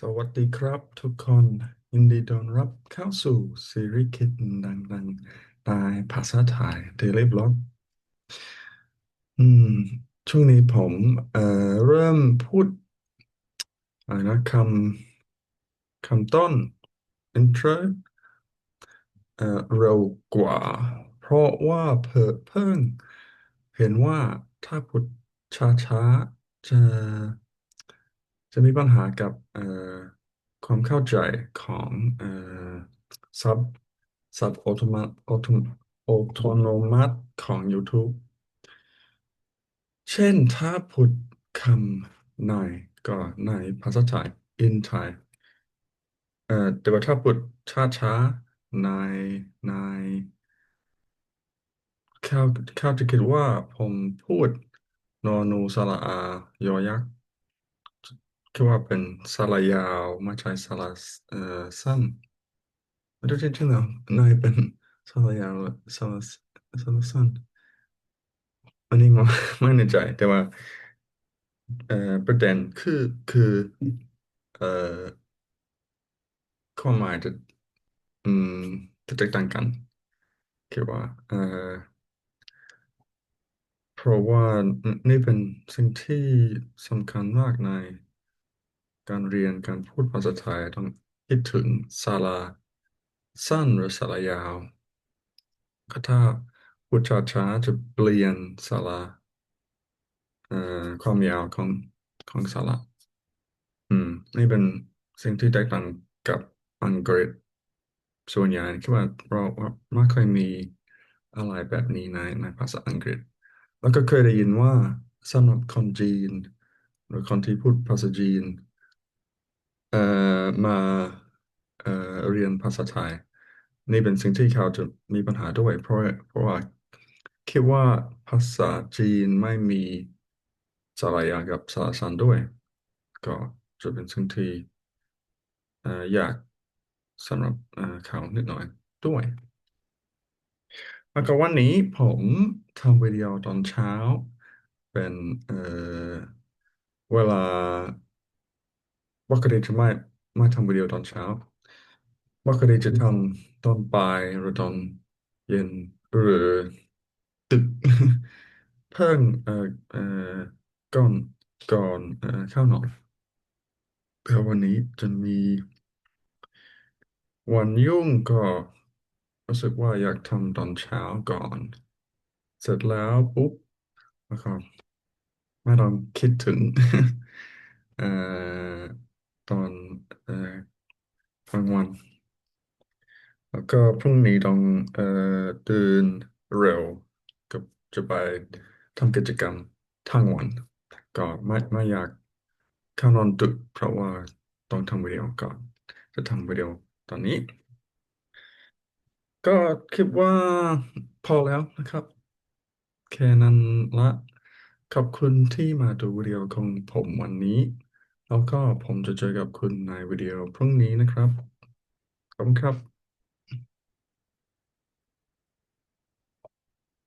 สวัสดีครับทุกคนยินดีต้อนรับเข้าสู่ซีรีส์คิดดังๆในภาษาไทย Daily Vlog อืม ช่วงนี้ผมเอ่อเริ่มพูดอะไรนะคำคำต้น intro เอ่อเร็วกว่า เพราะว่าเพิ่เพิ่ง เห็นว่าถ้าพูดช้าๆจะ จะมีปัญหากับเอ่อความเข้าใจของเอ่อซับซับออโตมาออโตออโตโนมัติของ YouTube เช่นถ้าพูดคำในก็ในภาษาไทย in Thai เอ่อแต่ว่าถ้าพูดช้าๆในในเขาเขาจะคิดว่าผมพูดนอนูสระอายอยักษ์ คิดว่าเป็นสระยาวไม่ใช่สระเอ่อสั้นไม่รู้จริงๆเหรอนายเป็นสระยาวสระสระสั้นอันนี้มาไม่แน่ใจแต่ว่าเอ่อประเด็นคือคือเอ่อความหมายจะอืมจะแตกต่างกันคิดว่าเอ่อเพราะว่านี่เป็นสิ่งที่สำคัญมากใน การเรียนการพูดภาษาไทยต้องคิดถึงสระสั้นหรือสระยาวก็ถ้าพูดช้าๆจะเปลี่ยนสระเอ่อความยาวของของสระอืม นี่เป็นสิ่งที่แตกต่างกับอังกฤษส่วนใหญ่คิดว่าเราไม่ค่อยมีอะไรแบบนี้ในในภาษาอังกฤษ แล้วก็เคยได้ยินว่าสำหรับคนจีน หรือคนที่พูดภาษาจีน เอ่อมาเอ่อเรียนภาษาไทย นี่เป็นสิ่งที่เขาจะมีปัญหาด้วย เพราะเพราะว่าคิดว่าภาษาจีนไม่มีสระยากับสระสันด้วย ก็จะเป็นสิ่งที่เอ่อยากสำหรับเอ่อเขานิดหน่อยด้วย แล้วก็วันนี้ผมทำวิดีโอตอนเช้า เป็นเอ่อเวลา ปกติจะไม่ไม่ทำวิดีโอตอนเช้าปกติจะทำตอนบ่ายหรือตอนเย็นหรือดึก เพิ่งเอ่อเอ่อก่อนก่อนเอ่อเข้านอนแต่วันนี้จะมีวันยุ่งก็รู้สึกว่าอยากทำตอนเช้าก่อน เสร็จแล้วปุ๊บแล้วก็ไม่ต้องคิดถึง เอ่อ ตอนเอ่อกลางวัน แล้วก็พรุ่งนี้ต้องเอ่อตื่นเร็วกับจะไปทำกิจกรรมทั้งวัน ก็ไม่ไม่อยากเข้านอนดึกเพราะว่าต้องทำวิดีโอก่อน จะทำวิดีโอตอนนี้ ก็คิดว่าพอแล้วนะครับ แค่นั้นละ ขอบคุณที่มาดูวิดีโอของผมวันนี้ แล้วก็ผมจะเจอกับคุณในวิดีโอพรุ่งนี้นะครับ ขอบคุณครับ